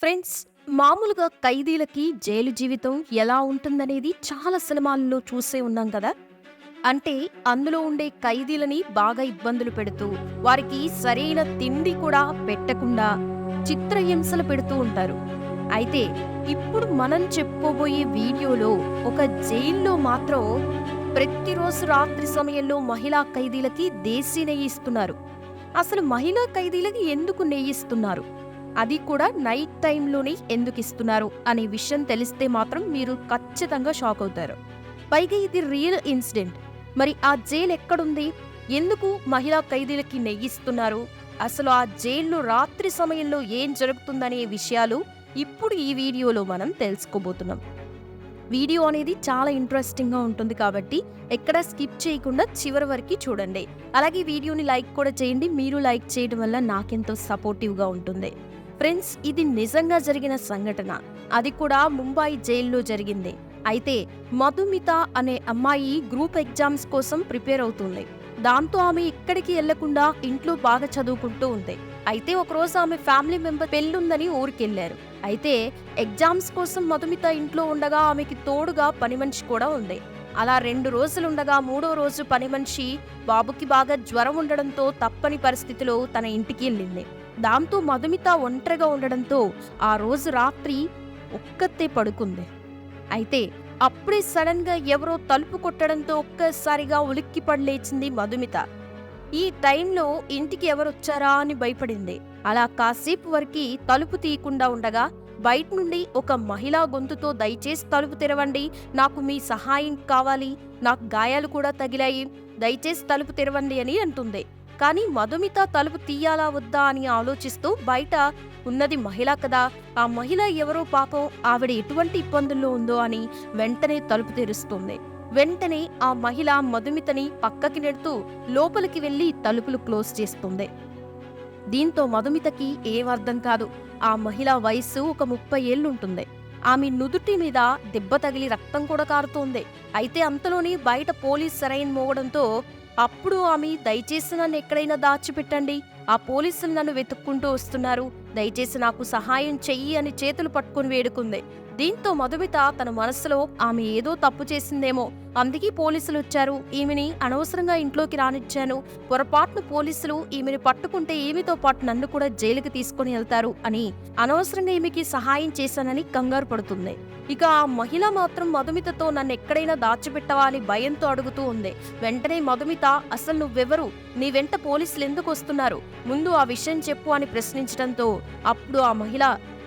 Friends మామూలుగా ఖైదీలకి jail జీవితం ఎలా ఉంటుందనేది చాలా సినిమాల్లో చూసే ఉన్నాం కదా. అంటే అందులో ఉండే ఖైదీలని బాగా ఇబ్బందులు పెడుతూ వారికి సరైన తిండి కూడా పెట్టకుండా చిత్రహింసలు పెడుతూ ఉంటారు. అయితే ఇప్పుడు మనం చెప్పుకోబోయే వీడియోలో ఒక జైల్లో మాత్రం ప్రతిరోజు రాత్రి సమయంలో మహిళా ఖైదీలకి దేశీ నెయ్యి ఇస్తున్నారు. అసలు మహిళా ఖైదీలకి ఎందుకు నెయ్యి ఇస్తున్నారు? అది కూడా నైట్ టైంలోనే ఎందుకు ఇస్తున్నారు అనే విషయం తెలిస్తే మాత్రం మీరు ఖచ్చితంగా షాక్ అవుతారు. పైగా ఇది రియల్ ఇన్సిడెంట్. మరి ఆ జైలు ఎక్కడుంది? ఎందుకు మహిళా ఖైదీలకి నెయ్యిస్తున్నారు? అసలు ఆ జైల్లో రాత్రి సమయంలో ఏం జరుగుతుందనే విషయాలు ఇప్పుడు ఈ వీడియోలో మనం తెలుసుకోబోతున్నాం. వీడియో అనేది చాలా ఇంట్రెస్టింగ్గా ఉంటుంది కాబట్టి ఎక్కడ స్కిప్ చేయకుండా చివరి వరకు చూడండి. అలాగే వీడియోని లైక్ కూడా చేయండి. మీరు లైక్ చేయడం వల్ల నాకెంతో సపోర్టివ్గా ఉంటుంది. ఫ్రెండ్స్ ఇది నిజంగా జరిగిన సంఘటన. అది కూడా ముంబై జైల్లో జరిగింది. అయితే మధుమిత అనే అమ్మాయి గ్రూప్ ఎగ్జామ్స్ కోసం ప్రిపేర్ అవుతుంది. దాంతో ఆమె ఇక్కడికి వెళ్ళకుండా ఇంట్లో బాగా చదువుకుంటూ ఉంది. అయితే ఒకరోజు ఆమె ఫ్యామిలీ మెంబర్ పెళ్ళుందని ఊరికెళ్ళారు అయితే ఎగ్జామ్స్ కోసం మధుమిత ఇంట్లో ఉండగా ఆమెకి తోడుగా పని మనిషి కూడా ఉంది. అలా రెండు రోజులుండగా మూడో రోజు పని మనిషి బాబుకి బాగా జ్వరం ఉండడంతో తప్పని పరిస్థితిలో తన ఇంటికి వెళ్ళింది. దాంతో మధుమిత ఒంటరిగా ఉండడంతో ఆ రోజు రాత్రి ఒక్కతే పడుకుంది. అయితే అప్పుడే సడన్గా ఎవరో తలుపు కొట్టడంతో ఒక్కసారిగా ఉలిక్కి పడి లేచింది మధుమిత. ఈ టైంలో ఇంటికి ఎవరొచ్చారా అని భయపడింది. అలా కాసేపు వరకు తలుపు తీయకుండా ఉండగా బయట నుండి ఒక మహిళా గొంతుతో దయచేసి తలుపు తెరవండి నాకు మీ సహాయం కావాలి నాకు గాయాలు కూడా తగిలాయి దయచేసి తలుపు తెరవండి అని అంటుంది. కానీ మధుమిత తలుపు తీయాలా వద్దా అని ఆలోచిస్తూ బయట ఉన్నది మహిళ కదా. ఆ మహిళ ఎవరో పాపం ఆవిడ ఎటువంటి ఇబ్బందుల్లో ఉందో అని వెంటనే తలుపు తెరుస్తుంది. వెంటనే ఆ మహిళ మధుమితని పక్కకి నెడుతూ లోపలికి వెళ్ళి తలుపులు క్లోజ్ చేస్తుంది. దీంతో మధుమితకి ఏమర్థం కాదు. ఆ మహిళ వయస్సు ఒక ముప్పై ఏళ్ళుంటుంది. ఆమె నుదుటి మీద దెబ్బ తగిలి రక్తం కూడా కారుతోంది. అయితే అంతలోనే బయట పోలీస్ సరైన మోగడంతో అప్పుడు ఆమె దయచేసి నన్ను ఎక్కడైనా దాచిపెట్టండి. ఆ పోలీసులు నన్ను వెతుక్కుంటూ వస్తున్నారు. దయచేసి నాకు సహాయం చెయ్యి అని చేతులు పట్టుకుని వేడుకుంది. దీంతో మధుమిత తన మనసులో ఆమె ఏదో తప్పు చేసిందేమో. అందుకే పోలీసులు వచ్చారు ఈమెని అనవసరంగా ఇంట్లోకి రానిచ్చాను. పొరపాటును పోలీసులు ఈమెను పట్టుకుంటే ఈమెతో పాటు నన్ను కూడా జైలుకి తీసుకుని వెళ్తారు అని అనవసరంగా ఈమెకి సహాయం చేశానని కంగారు పడుతుంది. ఇక ఆ మహిళ మాత్రం మధుమితతో నన్ను ఎక్కడైనా దాచిపెట్టవా అని భయంతో అడుగుతూ ఉంది. వెంటనే మధుమిత అసలు నువ్వెవరు? నీ వెంట పోలీసులు ఎందుకు వస్తున్నారు? ముందు ఆ విషయం చెప్పు అని ప్రశ్నించడంతో అప్పుడు ఆ మహిళ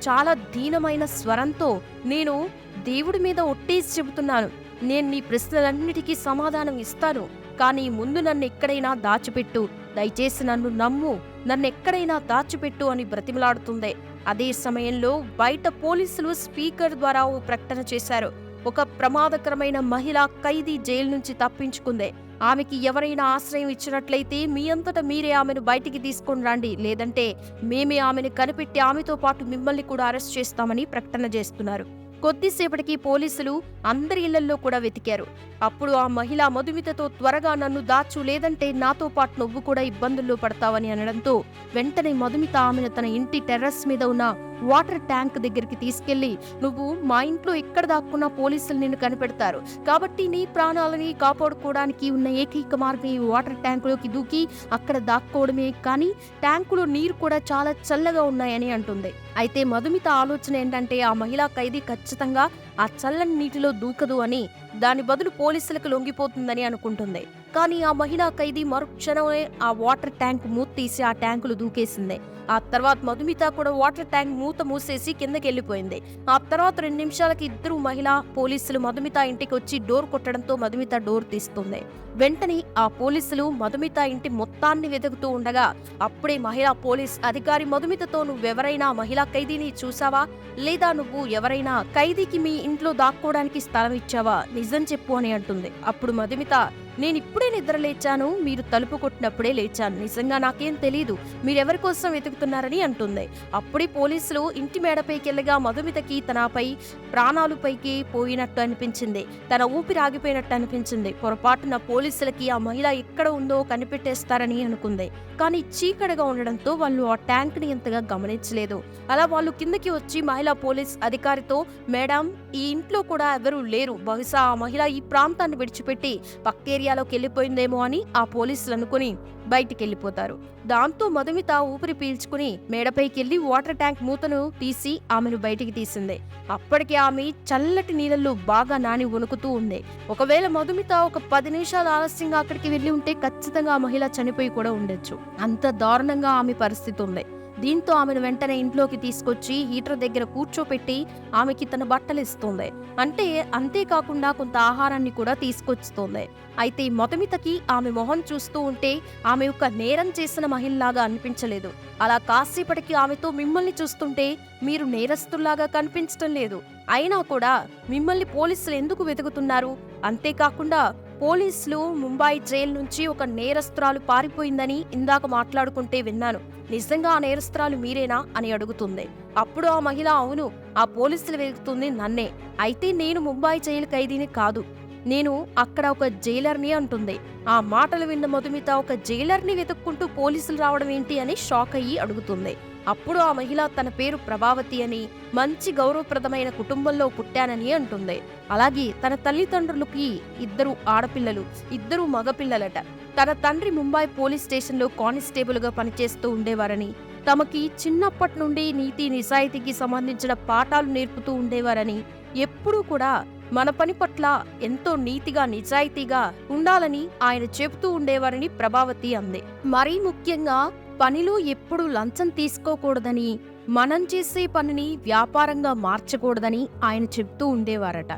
చాలా దీనమైన స్వరంతో నేను దేవుడి మీద ఒట్టేసి చెబుతున్నాను. నేను నీ ప్రశ్నలన్నిటికీ సమాధానం ఇస్తాను. కానీ ముందు నన్ను ఎక్కడైనా దాచిపెట్టు. దయచేసి నన్ను నమ్ము. నన్ను ఎక్కడైనా దాచిపెట్టు అని బ్రతిమలాడుతుంది. అదే సమయంలో బయట పోలీసులు స్పీకర్ ద్వారా ఓ ప్రకటన చేశారు. ఒక ప్రమాదకరమైన మహిళ ఖైదీ జైలు నుంచి తప్పించుకుంది. ఆమెకి ఎవరైనా ఆశ్రయం ఇచ్చినట్లయితే మీ అంతట మీరే ఆమెను బయటికి తీసుకొని రండి. లేదంటే మేమే ఆమెను కనిపెట్టి ఆమెతో పాటు మిమ్మల్ని కూడా అరెస్ట్ చేస్తామని ప్రకటన చేస్తున్నారు. కొద్దిసేపటికి పోలీసులు అందరి ఇళ్ళలో కూడా వెతికారు. అప్పుడు ఆ మహిళ మధుమితతో త్వరగా నన్ను దాచు లేదంటే నాతో పాటు నువ్వు కూడా ఇబ్బందుల్లో పడతావని అనడంతో వెంటనే మధుమిత ఆమెను తన ఇంటి టెర్రస్ మీద ఉన్న వాటర్ ట్యాంక్ దగ్గరికి తీసుకెళ్ళి నువ్వు మా ఇంట్లో ఎక్కడ దాక్కున్నా పోలీసులు నిన్ను కనిపెడతారు. కాబట్టి నీ ప్రాణాలని కాపాడుకోవడానికి ఉన్న ఏకైక మార్గం ఈ వాటర్ ట్యాంకులోకి దూకి అక్కడ దాక్కోవడమే. కానీ ట్యాంకులో నీరు కూడా చాలా చల్లగా ఉన్నాయని అంటుంది. అయితే మధుమిత ఆలోచన ఏంటంటే ఆ మహిళా ఖైదీ ఖచ్చితంగా ఆ చల్లని నీటిలో దూకదు అని దాని బదులు పోలీసులకు లొంగిపోతుందని అనుకుంటుంది. కానీ ఆ మహిళా ఖైదీ మరుక్షణమే ఆ వాటర్ ట్యాంక్ మూత తీసి ఆ ట్యాంకులు దూకేసింది. ఆ తర్వాత మధుమిత కూడా వాటర్ ట్యాంక్ మూత మూసేసి కిందకి వెళ్ళిపోయింది. ఆ తర్వాత రెండు నిమిషాలకి ఇద్దరు మహిళా పోలీసులు మధుమిత ఇంటికి వచ్చి డోర్ కొట్టడంతో మధుమిత డోర్ తీస్తుంది. వెంటనే ఆ పోలీసులు మధుమిత ఇంటి మొత్తాన్ని వెతుకుతూ ఉండగా అప్పుడే మహిళా పోలీస్ అధికారి మధుమితతో నువ్వెవరైనా మహిళా ఖైదీని చూసావా? లేదా నువ్వు ఎవరైనా ఖైదీకి మీ ఇంట్లో దాక్కోవడానికి స్థలం ఇచ్చావా? నిజం చెప్పు అని అంటుంది. అప్పుడు మధుమిత నేను ఇప్పుడే నిద్ర లేచాను మీరు తలుపు కొట్టినప్పుడే లేచాను. నిజంగా నాకేం తెలియదు మీరెవరి కోసం వెతుకుతున్నారు వెతుకుతున్నారని అంటుంది. అప్పుడే పోలీసులు ఇంటి మేడపైకి వెళ్ళగా మధుమితకి తనపై ప్రాణాలు పైకి పోయినట్టు అనిపించింది. తన ఊపిరి ఆగిపోయినట్టు అనిపించింది. పొరపాటున పోలీసులకి ఆ మహిళ ఎక్కడ ఉందో కనిపెట్టేస్తారని అనుకుంది. కానీ చీకటిగా ఉండడంతో వాళ్ళు ఆ ట్యాంక్ని ఎంతగా గమనించలేదు. అలా వాళ్ళు కిందకి వచ్చి మహిళా పోలీస్ అధికారితో మేడం ఈ ఇంట్లో కూడా ఎవరూ లేరు. బహుశా ఆ మహిళ ఈ ప్రాంతాన్ని విడిచిపెట్టి పక్క ఏరియాలోకి వెళ్ళిపోయిందేమో అని ఆ పోలీసులు అనుకుని బయటికి వెళ్ళిపోతారు దాంతో మధుమిత ఊపిరి పీల్చుకుని మేడపైకెళ్ళి వాటర్ ట్యాంక్ మూతను తీసి ఆమెను బయటికి తీసింది. అప్పటికి ఆమె చల్లటి నీళ్ళల్లో బాగా నాని వణుకుతూ ఉంది. ఒకవేళ మధుమిత ఒక పది నిమిషాలు ఆలస్యంగా అక్కడికి వెళ్ళి ఉంటే ఖచ్చితంగా ఆ మహిళ చనిపోయి కూడా ఉండొచ్చు. అంత దారుణంగా ఆమె పరిస్థితి ఉంది. దీంతో ఆమెను వెంటనే ఇంట్లోకి తీసుకొచ్చి హీటర్ దగ్గర కూర్చోపెట్టి ఆమెకి తన బట్టలు ఇస్తుంది అంటే అంతేకాకుండా కొంత ఆహారాన్ని కూడా తీసుకొస్తుంది. అయితే మొదమితకి ఆమె మొహం చూస్తూ ఉంటే ఆమె ఒక నేరం చేసిన మహిళలాగా అనిపించలేదు. అలా కాసేపటికి ఆమెతో మిమ్మల్ని చూస్తుంటే మీరు నేరస్తుల్లాగా కనిపించటం లేదు. అయినా కూడా మిమ్మల్ని పోలీసులు ఎందుకు వెతుకుతున్నారు? అంతేకాకుండా పోలీసులు ముంబై జైలు నుంచి ఒక నేరస్త్రాలు పారిపోయిందని ఇందాక మాట్లాడుకుంటే విన్నాను. నిజంగా ఆ నేరస్త్రాలు మీరేనా? అని అడుగుతుంది. అప్పుడు ఆ మహిళ అవును ఆ పోలీసులు వెతుకుతుంది నన్నే. అయితే నేను ముంబై జైలు ఖైదీని కాదు. నేను అక్కడ ఒక జైలర్ని అంటుంది. ఆ మాటలు విన్న మధుమిత ఒక జైలర్ని వెతుక్కుంటూ పోలీసులు రావడం ఏంటి అని షాక్ అయ్యి అడుగుతుంది. అప్పుడు ఆ మహిళ తన పేరు ప్రభావతి అని మంచి గౌరవప్రదమైన కుటుంబంలో పుట్టానని అంటుంది. అలాగే తన తల్లిదండ్రులకి ఇద్దరు ఆడపిల్లలు ఇద్దరు మగపిల్లలట. తన తండ్రి ముంబై పోలీస్ స్టేషన్లో కానిస్టేబుల్గా పనిచేస్తూ ఉండేవారని తమకి చిన్నప్పటి నుండి నీతి నిజాయితీకి సంబంధించిన పాఠాలు నేర్పుతూ ఉండేవారని ఎప్పుడూ కూడా మన పని పట్ల ఎంతో నీతిగా నిజాయితీగా ఉండాలని ఆయన చెబుతూ ఉండేవారని ప్రభావతి అంది. మరీ ముఖ్యంగా పనిలో ఎప్పుడు లంచం తీసుకోకూడదని మనం చేసే పనిని వ్యాపారంగా మార్చకూడదని ఆయన చెప్తూ ఉండేవారట.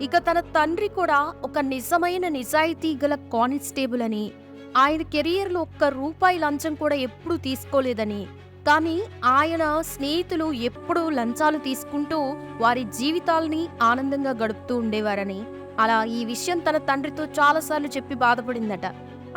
ఇక తన తండ్రి కూడా ఒక నిజమైన నిజాయితీ గల కానిస్టేబుల్ అని ఆయన కెరియర్లో ఒక్క రూపాయి లంచం కూడా ఎప్పుడూ తీసుకోలేదని కానీ ఆయన స్నేహితులు ఎప్పుడూ లంచాలు తీసుకుంటూ వారి జీవితాల్ని ఆనందంగా గడుపుతూ ఉండేవారని అలా ఈ విషయం తన తండ్రితో చాలాసార్లు చెప్పి బాధపడిందట.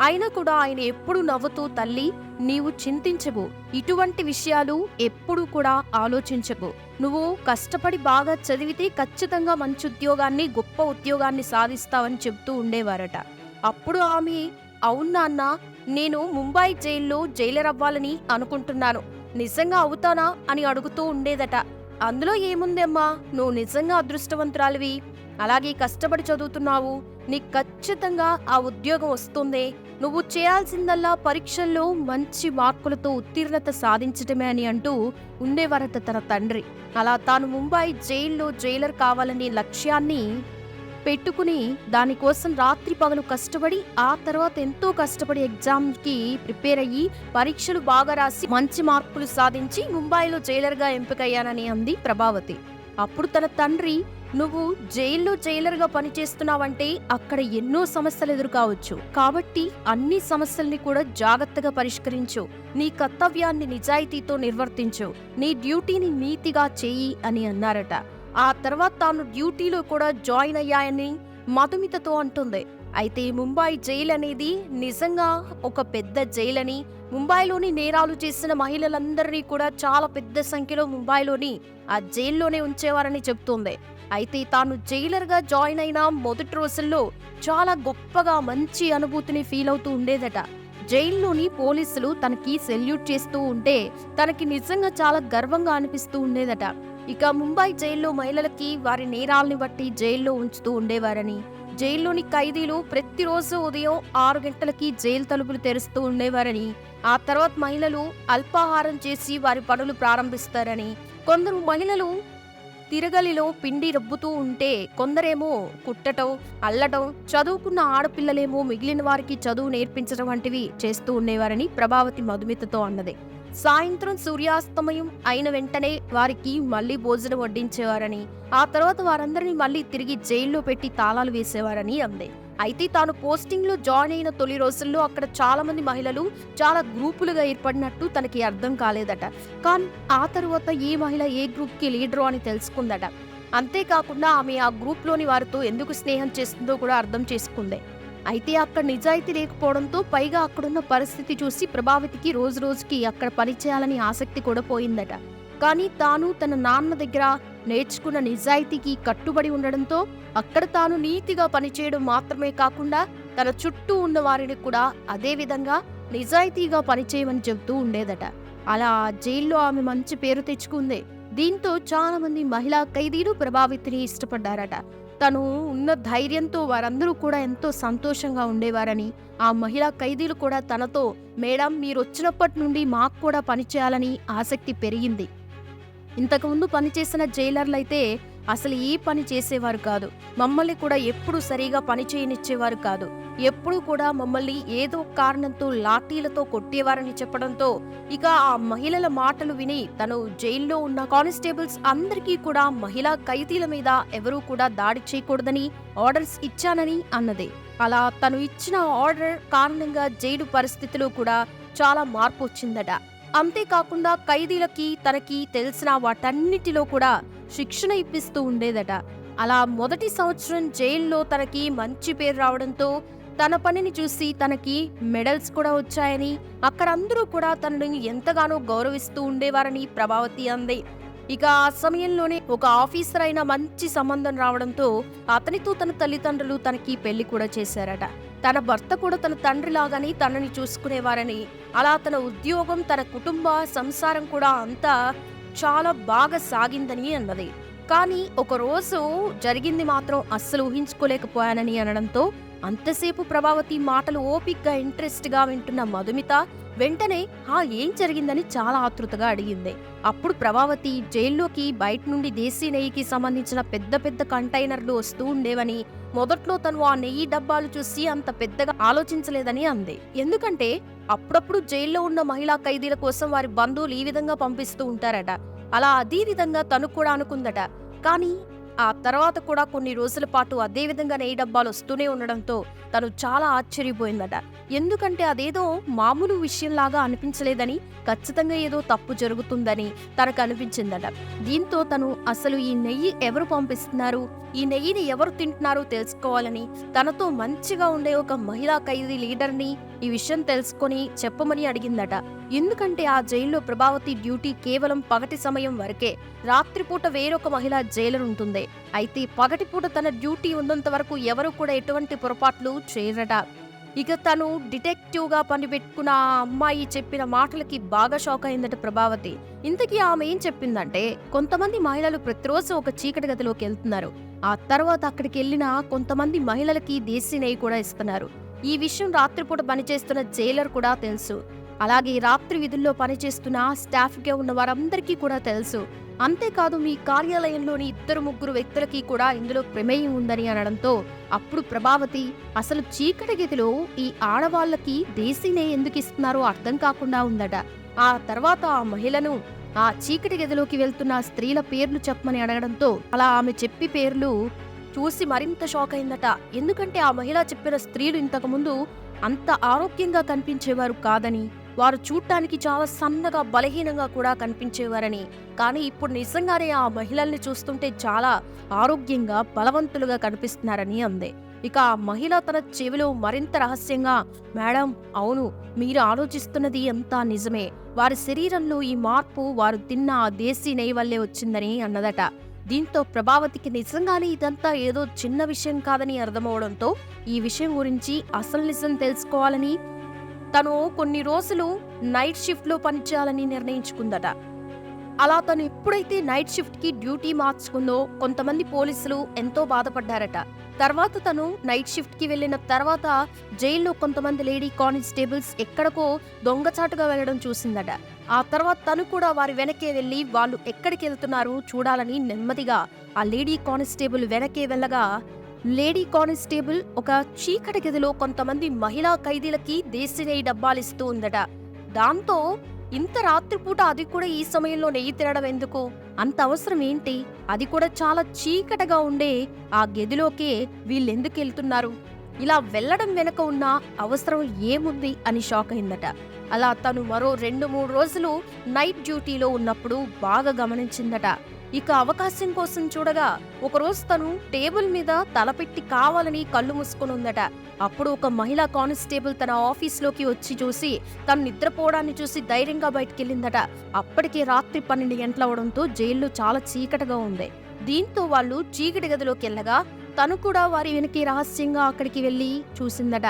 అయినా కూడా ఆయన ఎప్పుడు నవ్వుతూ తల్లి నీవు చింతించవు ఇటువంటి విషయాలు ఎప్పుడూ కూడా ఆలోచించకు. నువ్వు కష్టపడి బాగా చదివితే ఖచ్చితంగా మంచి ఉద్యోగాన్ని గొప్ప ఉద్యోగాన్ని సాధిస్తావని చెప్తూ ఉండేవారట. అప్పుడు ఆమె అవును నాన్న నేను ముంబై జైల్లో జైలర్ అవ్వాలని అనుకుంటున్నాను. నిజంగా అవుతానా? అని అడుగుతూ ఉండేదట. అందులో ఏముందమ్మా? నువ్వు నిజంగా అదృష్టవంతురాలివి. అలాగే కష్టపడి చదువుతున్నావు. నీకు ఖచ్చితంగా ఆ ఉద్యోగం వస్తుంది. నువ్వు చేయాల్సిందల్లా పరీక్షల్లో మంచి మార్కులతో ఉత్తీర్ణత సాధించటమే అని అంటూ ఉండేవారట తన తండ్రి. అలా తాను ముంబై జైల్లో జైలర్ కావాలనే లక్ష్యాన్ని పెట్టుకుని దానికోసం రాత్రి పగలు కష్టపడి ఆ తర్వాత ఎంతో కష్టపడి ఎగ్జామ్కి ప్రిపేర్ అయ్యి పరీక్షలు బాగా రాసి మంచి మార్కులు సాధించి ముంబైలో జైలర్గా ఎంపికయ్యానని అంది ప్రభావతి. అప్పుడు తన తండ్రి నువ్వు జైల్లో జైలర్గా పనిచేస్తున్నావంటే అక్కడ ఎన్నో సమస్యలు ఎదురుకావచ్చు. కాబట్టి అన్ని సమస్యల్ని కూడా జాగ్రత్తగా పరిష్కరించు. నీ కర్తవ్యాన్ని నిజాయితీతో నిర్వర్తించు. నీ డ్యూటీని నీతిగా చేయి అని అన్నారట. ఆ తర్వాత తాను డ్యూటీలో కూడా జాయిన్ అయ్యాయని మధుమితతో అంటుంది. అయితే ముంబై జైలు అనేది నిజంగా ఒక పెద్ద జైలని ముంబైలోని నేరాలు చేసిన మహిళలందరినీ కూడా చాలా పెద్ద సంఖ్యలో ముంబైలోని ఆ జైల్లోనే ఉంచేవారని చెప్తోంది. అయితే తాను జైలర్గా జాయిన్ అయిన మొదటి రోజుల్లో చాలా గొప్పగా మంచి అనుభూతిని ఫీల్ అవుతూ ఉండేదట. జైల్లోని పోలీసులు తనకి సెల్యూట్ చేస్తూ ఉంటే తనకి నిజంగా చాలా గర్వంగా అనిపిస్తూ ఉండేదట. ఇక ముంబై జైల్లో మహిళలకి వారి నేరాల్ని బట్టి జైల్లో ఉంచుతూ ఉండేవారని జైల్లోని ఖైదీలు ప్రతిరోజు ఉదయం ఆరు గంటలకి జైలు తలుపులు తెరుస్తూ ఉండేవారని ఆ తర్వాత మహిళలు అల్పాహారం చేసి వారి పనులు ప్రారంభిస్తారని కొందరు మహిళలు తిరగలిలో పిండి రబ్బుతూ ఉంటే కొందరేమో కుట్టటం అల్లటం చదువుకున్న ఆడపిల్లలేమో మిగిలిన వారికి చదువు నేర్పించడం వంటివి చేస్తూ ఉండేవారని ప్రభావతి మధుమితతో అన్నది. సాయంత్రం సూర్యాస్తమయం అయిన వెంటనే వారికి మళ్ళీ భోజనం వడ్డించేవారని ఆ తర్వాత వారందరినీ మళ్ళీ తిరిగి జైల్లో పెట్టి తాళాలు వేసేవారని అంది. అయితే తాను పోస్టింగ్లో జాయిన్ అయిన తొలి రోజుల్లో అక్కడ చాలా మంది మహిళలు చాలా గ్రూపులుగా ఏర్పడినట్టు తనకి అర్థం కాలేదట. కానీ ఆ తరువాత ఏ మహిళ ఏ గ్రూప్కి లీడరు అని తెలుసుకుందట. అంతేకాకుండా ఆమె ఆ గ్రూప్లోని వారితో ఎందుకు స్నేహం చేస్తుందో కూడా అర్థం చేసుకుంది. అయితే అక్కడ నిజాయితీ లేకపోవడంతో పైగా అక్కడున్న పరిస్థితి చూసి ప్రభావతికి రోజు రోజుకి అక్కడ పనిచేయాలని ఆసక్తి కూడా పోయిందట. కానీ తాను తన నాన్న దగ్గర నేర్చుకున్న నిజాయితీకి కట్టుబడి ఉండడంతో అక్కడ తాను నీతిగా పనిచేయడం మాత్రమే కాకుండా తన చుట్టూ ఉన్న వారిని కూడా అదే విధంగా నిజాయితీగా పనిచేయమని చెబుతూ ఉండేదట. అలా ఆ జైల్లో ఆమె మంచి పేరు తెచ్చుకుంది. దీంతో చాలా మంది మహిళా ఖైదీలు ప్రభావితిని ఇష్టపడ్డారట. తను ఉన్న ధైర్యంతో వారందరూ కూడా ఎంతో సంతోషంగా ఉండేవారని ఆ మహిళా ఖైదీలు కూడా తనతో మేడం మీరు వచ్చినప్పటి నుండి మాకు కూడా పనిచేయాలని ఆసక్తి పెరిగింది. ఇంతకుముందు పనిచేసిన జైలర్లైతే అసలు ఈ పని చేసేవారు కాదు. మమ్మల్ని కూడా ఎప్పుడు సరిగా పని చేయనిచ్చేవారు కాదు. ఎప్పుడూ కూడా మమ్మల్ని ఏదో కారణంతో లాఠీలతో కొట్టేవారని చెప్పడంతో ఇక ఆ మహిళల మాటలు విని తను జైల్లో ఉన్న కానిస్టేబుల్స్ అందరికీ కూడా మహిళా ఖైదీల మీద ఎవరూ కూడా దాడి చేయకూడదని ఆర్డర్స్ ఇచ్చానని అన్నది. అలా తను ఇచ్చిన ఆర్డర్ కారణంగా జైలు పరిస్థితిలో కూడా చాలా మార్పు వచ్చిందట. అంతేకాకుండా ఖైదీలకి తనకి తెలిసిన వాటన్నిటిలో కూడా శిక్షణ ఇప్పిస్తూ ఉండేదట. అలా మొదటి సంవత్సరం జైల్లో తనకి మంచి పేరు రావడంతో తన పనిని చూసి తనకి మెడల్స్ కూడా వచ్చాయని అక్కడ అందరూ కూడా తనని ఎంతగానో గౌరవిస్తూ ఉండేవారని ప్రభావతి అంది. ఇక ఆ సమయంలోనే ఒక ఆఫీసర్ అయిన మంచి సంబంధం రావడంతో అతనితో తన తల్లిదండ్రులు తనకి పెళ్ళి కూడా చేశారట. తన భర్త కూడా తన తండ్రి లాగానే తనని చూసుకునేవారని అలా తన ఉద్యోగం తన కుటుంబ సంసారం కూడా అంతా చాలా బాగా సాగిందని అన్నది. కానీ ఒక రోజు జరిగింది మాత్రం అస్సలు ఊహించుకోలేకపోయానని అనడంతో అంతసేపు ప్రభావతి మాటలు ఓపిక్గా ఇంట్రెస్ట్గా వింటున్న మధుమిత వెంటనే హా ఏం జరిగిందని చాలా ఆతృతగా అడిగింది. అప్పుడు ప్రభావతి జైల్లోకి బయట నుండి దేశీ నెయ్యికి సంబంధించిన పెద్ద పెద్ద కంటైనర్లు వస్తూ ఉండేవని మొదట్లో తను ఆ నెయ్యి డబ్బాలు చూసి అంత పెద్దగా ఆలోచించలేదని అంది. ఎందుకంటే అప్పుడప్పుడు జైల్లో ఉన్న మహిళా ఖైదీల కోసం వారి బంధువులు ఈ విధంగా పంపిస్తూ ఉంటారట. అలా అదే విధంగా తను కూడా అనుకుందట. కానీ ఆ తర్వాత కూడా కొన్ని రోజుల పాటు అదే విధంగా నెయ్యి డబ్బాలు వస్తూనే ఉండడంతో తను చాలా ఆశ్చర్యపోయిందట. ఎందుకంటే అదేదో మామూలు విషయంలాగా అనిపించలేదని ఖచ్చితంగా ఏదో తప్పు జరుగుతుందని తనకు అనిపించిందట. దీంతో తను అసలు ఈ నెయ్యి ఎవరు పంపిస్తున్నారు ఈ నెయ్యిని ఎవరు తింటున్నారో తెలుసుకోవాలని తనతో మంచిగా ఉండే ఒక మహిళా ఖైదీ లీడర్ని ఈ విషయం తెలుసుకొని చెప్పమని అడిగిందట. ఎందుకంటే ఆ జైల్లో ప్రభావతి డ్యూటీ కేవలం పగటి సమయం వరకే రాత్రిపూట వేరొక మహిళా జైలర్ ఉంటుంది. అయితే పగటిపూట తన డ్యూటీ ఉన్నంత వరకు ఎవరు కూడా ఎటువంటి పొరపాట్లు చేయరట. ఇక తను డిటెక్టివ్గా పనిపెట్టుకున్న ఆ అమ్మాయి చెప్పిన మాటలకి బాగా షాక్ అయిందట ప్రభావతి. ఇంతకీ ఆమె ఏం చెప్పిందంటే కొంతమంది మహిళలు ప్రతిరోజు ఒక చీకటి గదిలోకి వెళ్తున్నారు. ఆ తర్వాత అక్కడికి వెళ్ళిన కొంతమంది మహిళలకి దేశీ నెయ్యి కూడా ఇస్తున్నారు. ఈ విషయం రాత్రిపూట పనిచేస్తున్న జైలర్ కూడా తెలుసు. అలాగే రాత్రి విధుల్లో పనిచేస్తున్న స్టాఫ్గా ఉన్న వారందరికీ కూడా తెలుసు. అంతేకాదు మీ కార్యాలయంలోని ఇద్దరు ముగ్గురు వ్యక్తులకి కూడా ఇందులో ప్రమేయం ఉందని అనడంతో అప్పుడు ప్రభావతి అసలు చీకటి గదిలో ఈ ఆడవాళ్ళకి దేశీనే ఎందుకు ఇస్తున్నారో అర్థం కాకుండా ఉందట. ఆ తర్వాత ఆ మహిళను ఆ చీకటి గదిలోకి వెళ్తున్న స్త్రీల పేర్లు చెప్పమని అడగడంతో అలా ఆమె చెప్పి పేర్లు చూసి మరింత షాక్ అయిందట. ఎందుకంటే ఆ మహిళ చెప్పిన స్త్రీలు ఇంతకుముందు అంత ఆరోగ్యంగా కనిపించేవారు కాదని వారు చూడటానికి చాలా సన్నగా బలహీనంగా కూడా కనిపించేవారని. కానీ ఇప్పుడు నిజంగానే ఆ మహిళల్ని చూస్తుంటే చాలా ఆరోగ్యంగా బలవంతులుగా కనిపిస్తున్నారని అంది. ఇక ఆ మహిళ తన చెవిలో మరింత రహస్యంగా మేడం అవును మీరు ఆలోచిస్తున్నది అంతా నిజమే. వారి శరీరంలో ఈ మార్పు వారు తిన్న ఆ దేశీ నెయ్యి వల్లే వచ్చిందని అన్నదట. దీంతో ప్రభావతికి నిజంగానే ఇదంతా ఏదో చిన్న విషయం కాదని అర్థమవడంతో ఈ విషయం గురించి అసలు నిజం తెలుసుకోవాలని తను కొన్ని రోజులు నైట్ షిఫ్ట్లో పనిచేయాలని నిర్ణయించుకుందట. అలా తను ఎప్పుడైతే నైట్ షిఫ్ట్కి డ్యూటీ మార్చుకుందో కొంతమంది పోలీసులు ఎంతో బాధపడ్డారట. తర్వాత తను నైట్ షిఫ్ట్కి వెళ్ళిన తర్వాత జైల్లో కొంతమంది లేడీ కానిస్టేబుల్స్ ఎక్కడికో దొంగచాటుగా వెళ్ళడం చూసిందట. ఆ తర్వాత తను కూడా వారి వెనకే వెళ్ళి వాళ్ళు ఎక్కడికి వెళ్తున్నారు చూడాలని నెమ్మదిగా ఆ లేడీ కానిస్టేబుల్ వెనకే వెళ్ళగా లేడీ కానిస్టేబుల్ ఒక చీకటి గదిలో కొంతమంది మహిళా ఖైదీలకి దేశీనేయి నెయ్యి డబ్బాలిస్తూ ఉందట. దాంతో ఇంత రాత్రిపూట అది కూడా ఈ సమయంలో నెయ్యి తినడం ఎందుకు? అంత అవసరం ఏంటి? అది కూడా చాలా చీకటగా ఉండే ఆ గదిలోకే వీళ్ళెందుకు వెళ్తున్నారు? ఇలా వెళ్ళడం వెనక ఉన్న అవసరం ఏముంది అని షాక్ అయిందట. అలా తను మరో రెండు మూడు రోజులు నైట్ డ్యూటీలో ఉన్నప్పుడు బాగా గమనించిందట. ఇక అవకాశం కోసం చూడగా ఒకరోజు తను టేబుల్ మీద తలపెట్టి కావాలని కళ్ళు మూసుకొని ఉందట అప్పుడు ఒక మహిళా కానిస్టేబుల్ తన ఆఫీస్లోకి వచ్చి చూసి తను నిద్రపోవడాన్ని చూసి ధైర్యంగా బయటికెళ్ళిందట. అప్పటికే రాత్రి పన్నెండు గంటలవడంతో జైల్లో చాలా చీకటిగా ఉంది. దీంతో వాళ్ళు చీకటి గదిలోకి వెళ్ళగా తను కూడా వారి వెనక్కి రహస్యంగా అక్కడికి వెళ్ళి చూసిందట.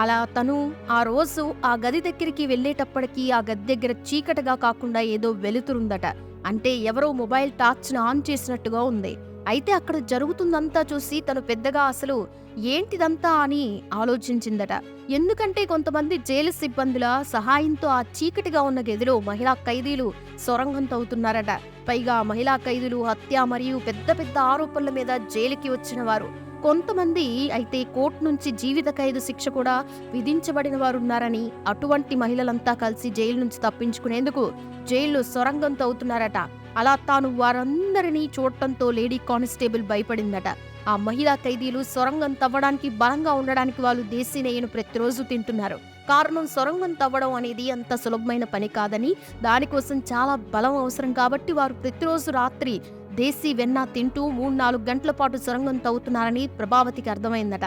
అలా తను ఆ రోజు ఆ గది దగ్గరికి వెళ్ళేటప్పటికి ఆ గది దగ్గర చీకటిగా కాకుండా ఏదో వెలుతురుందట. అంటే ఎవరో మొబైల్ టార్చ్ను ఆన్ చేసినట్టుగా ఉంది. అయితే అక్కడ జరుగుతుందంతా చూసి తను పెద్దగా అసలు ఏంటిదంతా అని ఆలోచించిందట. ఎందుకంటే కొంతమంది జైలు సిబ్బందుల సహాయంతో ఆ చీకటిగా ఉన్న గదిలో మహిళా ఖైదీలు సొరంగం తవ్వుతున్నారట పైగా మహిళా ఖైదీలు హత్య మరియు పెద్ద పెద్ద ఆరోపణల మీద జైలుకి వచ్చిన వారు. కొంతమంది అయితే కోర్టు నుంచి జీవిత ఖైదు శిక్ష కూడా విధించబడిన వారున్నారని అటువంటి మహిళలంతా కలిసి జైలు నుంచి తప్పించుకునేందుకు జైల్లో సొరంగం తవ్వుతున్నారట అలా తాను వారందరినీ చూడటంతో లేడీ కానిస్టేబుల్ భయపడిందట. ఆ మహిళా ఖైదీలు సొరంగం తవ్వడానికి బలంగా ఉండడానికి వాళ్ళు దేశీ నెయ్యను ప్రతిరోజు తింటున్నారు. కారణం సొరంగం తవ్వడం అనేది అంత సులభమైన పని కాదని దానికోసం చాలా బలం అవసరం కాబట్టి వారు ప్రతిరోజు రాత్రి దేశీ వెన్న తింటూ మూడు నాలుగు గంటల పాటు సొరంగం తవ్వుతున్నారని ప్రభావతికి అర్థమైందట.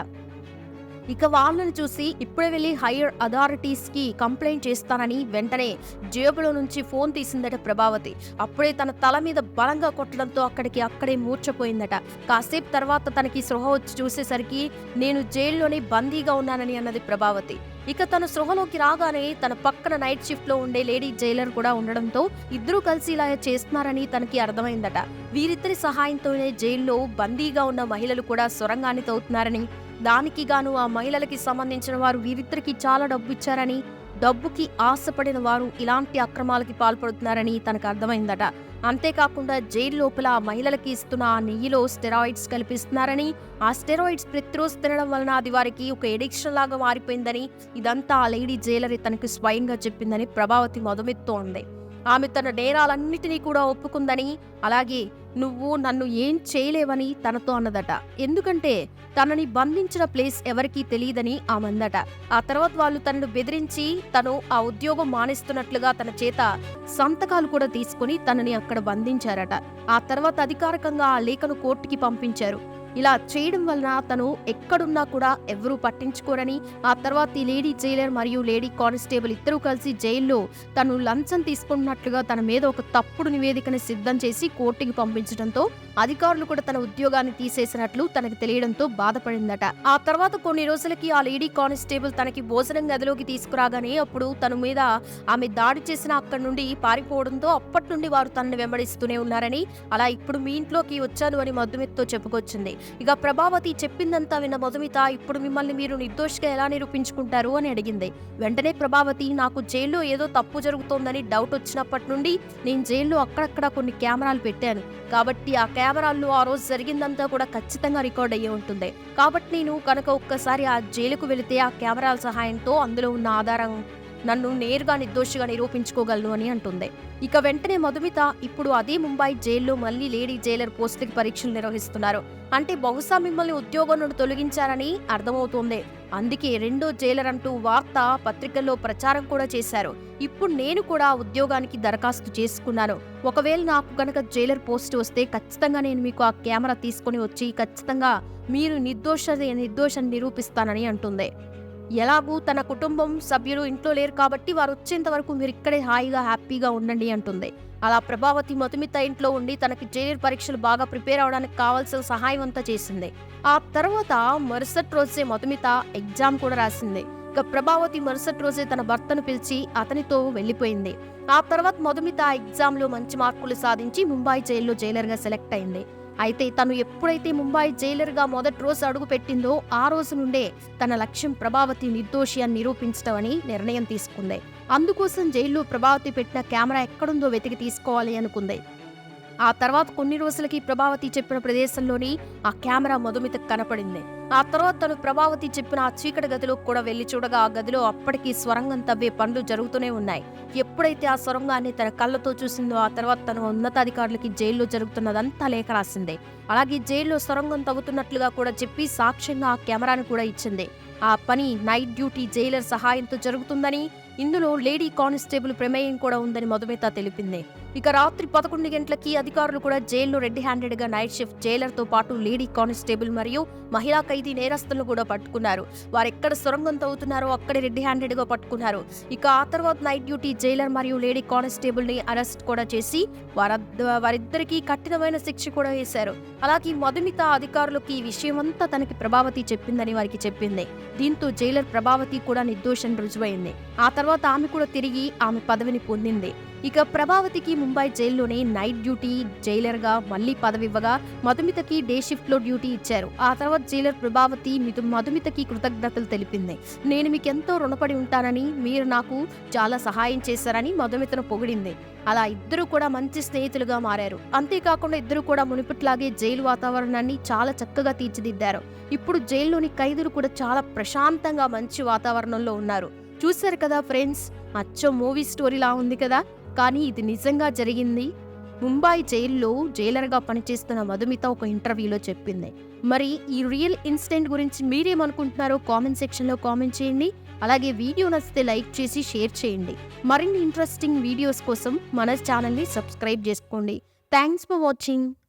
ఇక వాళ్ళని చూసి ఇప్పుడే వెళ్ళి హైయర్ అథారిటీస్కి కంప్లైంట్ చేస్తానని వెంటనే జేబులో నుంచి ఫోన్ తీసిందట ప్రభావతి. అప్పుడే తన తల మీద బలంగా కొట్టడంతో అక్కడికి అక్కడే మూర్చపోయిందట కాసేపు తర్వాత తనకి సృహ వచ్చి చూసేసరికి నేను జైల్లోనే బందీగా ఉన్నానని అన్నది ప్రభావతి. ఇక తన సృహలోకి రాగానే తన పక్కన నైట్ షిఫ్ట్లో ఉండే లేడీ జైలర్ కూడా ఉండడంతో ఇద్దరూ కలిసి ఇలా చేస్తున్నారని తనకి అర్థమైందట. వీరిద్దరి సహాయంతోనే జైల్లో బందీగా ఉన్న మహిళలు కూడా సొరంగాన్ని తవ్వుతున్నారని దానికి గాను ఆ మహిళలకి సంబంధించిన వారు వీరిద్దరికి చాలా డబ్బు ఇచ్చారని డబ్బుకి ఆశపడిన వారు ఇలాంటి అక్రమాలకి పాల్పడుతున్నారని తనకు అర్థమైందట. అంతేకాకుండా జైలు లోపల ఆ మహిళలకి ఇస్తున్న ఆ నెయ్యిలో స్టెరాయిడ్స్ కల్పిస్తున్నారని ఆ స్టెరాయిడ్స్ ప్రతిరోజు తినడం వలన అది వారికి ఒక ఎడిక్షన్ లాగా మారిపోయిందని ఇదంతా ఆ లేడీ జైలర్ తనకు స్వయంగా చెప్పిందని ప్రభావతి మొదమెత్తోంది ఆమె తన నేరాలన్నిటినీ కూడా ఒప్పుకుందని అలాగే నువ్వు నన్ను ఏం చేయలేవని తనతో అన్నదట. ఎందుకంటే తనని బంధించిన ప్లేస్ ఎవరికీ తెలియదని ఆమె అందట ఆ తర్వాత వాళ్ళు తనను బెదిరించి తను ఆ ఉద్యోగం మానేస్తున్నట్లుగా తన చేత సంతకాలు కూడా తీసుకుని తనని అక్కడ బంధించారట. ఆ తర్వాత అధికారికంగా ఆ లేఖను కోర్టుకి పంపించారు. ఇలా చేయడం వలన తను ఎక్కడున్నా కూడా ఎవరూ పట్టించుకోరని ఆ తర్వాత ఈ లేడీ జైలర్ మరియు లేడీ కానిస్టేబుల్ ఇద్దరూ కలిసి జైల్లో తను లంచం తీసుకున్నట్లుగా తన మీద ఒక తప్పుడు నివేదికని సిద్ధం చేసి కోర్టుకి పంపించారు. పంపించడంతో అధికారులు కూడా తన ఉద్యోగాన్ని తీసేసినట్లు తనకు తెలియడంతో బాధపడిందట. ఆ తర్వాత కొన్ని రోజులకి ఆ లేడీ కానిస్టేబుల్ తనకి భోజనం గదిలోకి తీసుకురాగానే అప్పుడు తన మీద ఆమె దాడి చేసిన అక్కడి నుండి పారిపోవడంతో అప్పటి నుండి వారు తనను వెంబడిస్తూనే ఉన్నారని అలా ఇప్పుడు మీ ఇంట్లోకి వచ్చాను అని మధుమిత్తో చెప్పుకొచ్చింది. ఇక ప్రభావతి చెప్పిందంతా విన్న మధుమిత ఇప్పుడు మిమ్మల్ని మీరు నిర్దోషిగా ఎలా నిరూపించుకుంటారు? అని అడిగింది. వెంటనే ప్రభావతి నాకు జైల్లో ఏదో తప్పు జరుగుతోందని డౌట్ వచ్చినప్పటి నుండి నేను జైల్లో అక్కడక్కడ కొన్ని కెమెరాలు పెట్టాను. కాబట్టి ఆ కెమెరాల్లో ఆ రోజు జరిగిందంతా కూడా ఖచ్చితంగా రికార్డ్ అయ్యి ఉంటుంది. కాబట్టి నేను కనుక ఒక్కసారి ఆ జైలుకు వెళితే ఆ కెమెరాల సహాయంతో అందులో ఉన్న ఆధారం నన్ను నేరుగా నిర్దోషిగా నిరూపించుకోగలను అని అంటుంది. ఇక వెంటనే మధుమిత ఇప్పుడు అదే ముంబై జైల్లో మళ్ళీ లేడీ జైలర్ పోస్టుకి పరీక్షలు నిర్వహిస్తున్నారు. అంటే బహుశా మిమ్మల్ని ఉద్యోగం నుండి తొలగించారని అర్థమవుతోంది. అందుకే రెండో జైలర్ అంటూ వార్త పత్రికల్లో ప్రచారం కూడా చేశారు. ఇప్పుడు నేను కూడా ఉద్యోగానికి దరఖాస్తు చేసుకున్నాను. ఒకవేళ నాకు కనుక జైలర్ పోస్ట్ వస్తే ఖచ్చితంగా నేను మీకు ఆ కెమెరా తీసుకొని వచ్చి ఖచ్చితంగా మీరు నిర్దోష నిర్దోషం నిరూపిస్తానని అంటుంది. ఎలాగూ తన కుటుంబం సభ్యులు ఇంట్లో లేరు కాబట్టి వారు వచ్చేంత వరకు మీరు ఇక్కడే హాయిగా హ్యాపీగా ఉండండి అంటుంది. అలా ప్రభావతి మధుమిత ఇంట్లో ఉండి తనకి జైలర్ పరీక్షలు బాగా ప్రిపేర్ అవడానికి కావాల్సిన సహాయం అంతా చేసింది. ఆ తర్వాత మరుసటి రోజే మధుమిత ఎగ్జామ్ కూడా రాసింది. ఇక ప్రభావతి మరుసటి రోజే తన భర్తను పిలిచి అతనితో వెళ్ళిపోయింది. ఆ తర్వాత మధుమిత ఎగ్జామ్లో ఎగ్జామ్లో మంచి మార్కులు సాధించి ముంబై జైల్లో జైలర్గా సెలెక్ట్ అయింది. అయితే తను ఎప్పుడైతే ముంబై జైలర్గా మొదటి రోజు అడుగు పెట్టిందో ఆ రోజు నుండే తన లక్ష్యం ప్రభావతి నిర్దోషి అని నిరూపించడం అని నిర్ణయం తీసుకుంది. అందుకోసం జైల్లో ప్రభావతి పెట్టిన కెమెరా ఎక్కడుందో వెతికి తీసుకోవాలి అనుకుంది. ఆ తర్వాత కొన్ని రోజులకి ప్రభావతి చెప్పిన ప్రదేశంలోని ఆ కెమెరా మధుమితకు కనపడింది. ఆ తర్వాత తను ప్రభావతి చెప్పిన ఆ చీకటి గదిలో కూడా వెళ్ళి చూడగా ఆ గదిలో అప్పటికి స్వరంగం తవ్వే పనులు జరుగుతూనే ఉన్నాయి. ఎప్పుడైతే ఆ సొరంగాన్ని తన కళ్ళతో చూసిందో ఆ తర్వాత తన ఉన్నతాధికారులకి జైల్లో జరుగుతున్నదంతా లేఖ రాసింది. అలాగే జైల్లో సొరంగం తవ్వుతున్నట్లుగా కూడా చెప్పి సాక్ష్యంగా ఆ కెమెరాను కూడా ఇచ్చింది. ఆ పని నైట్ డ్యూటీ జైలర్ సహాయంతో జరుగుతుందని ఇందులో లేడీ కానిస్టేబుల్ ప్రమేయం కూడా ఉందని మధుమిత తెలిపింది. ఇక రాత్రి పదకొండు గంటలకి అధికారులు కూడా జైల్లో రెడ్ హ్యాండెడ్గా నైట్ షిఫ్ట్ జైలర్తో పాటు లేడీ కానిస్టేబుల్ మరియు మహిళా ఖైదీ నేరస్తులను కూడా పట్టుకున్నారు. వారు ఎక్కడ సొరంగం తవ్వుతున్నారో అక్కడే రెడ్ హ్యాండెడ్గా పట్టుకున్నారు. ఇక ఆ తర్వాత నైట్ డ్యూటీ జైలర్ మరియు లేడీ కానిస్టేబుల్ని అరెస్ట్ కూడా చేసి వారద్ వారిద్దరికీ కఠినమైన శిక్ష కూడా వేశారు. అలాగే మధుమిత అధికారులకు ఈ విషయమంతా తనకి ప్రభావతి చెప్పిందని వారికి చెప్పింది. దీంతో జైలర్ ప్రభావతి కూడా నిర్దోషం రుజువైంది. ఆ తర్వాత ఆమె కూడా తిరిగి ఆమె పదవిని పొందింది. ఇక ప్రభావతికి ముంబై జైల్లోనే నైట్ డ్యూటీ జైలర్గా మళ్ళీ పదవి ఇవ్వగా మధుమితకి డే షిఫ్ట్లో డ్యూటీ ఇచ్చారు. ఆ తర్వాత జైలర్ ప్రభావతి మిథు మధుమితకి కృతజ్ఞతలు తెలిపింది. నేను మీకు ఎంతో రుణపడి ఉంటానని మీరు నాకు చాలా సహాయం చేశారని మధుమితను పొగిడింది. అలా ఇద్దరు కూడా మంచి స్నేహితులుగా మారారు. అంతేకాకుండా ఇద్దరు కూడా మునిపట్లాగే జైలు వాతావరణాన్ని చాలా చక్కగా తీర్చిదిద్దారు. ఇప్పుడు జైల్లోని ఖైదీలు కూడా చాలా ప్రశాంతంగా మంచి వాతావరణంలో ఉన్నారు. చూశారు కదా ఫ్రెండ్స్? అచ్చ మూవీ స్టోరీలా ఉంది కదా? కానీ ఇది నిజంగా జరిగింది. ముంబై జైల్లో జైలర్గా పనిచేస్తున్న మధుమిత ఒక ఇంటర్వ్యూలో చెప్పింది. మరి ఈ రియల్ ఇన్సిడెంట్ గురించి మీరేమనుకుంటున్నారో కామెంట్ సెక్షన్లో కామెంట్ చేయండి. అలాగే వీడియో నచ్చితే లైక్ చేసి షేర్ చేయండి. మరిన్ని ఇంట్రెస్టింగ్ వీడియోస్ కోసం మన ఛానల్ని సబ్స్క్రైబ్ చేసుకోండి. Thanks for watching.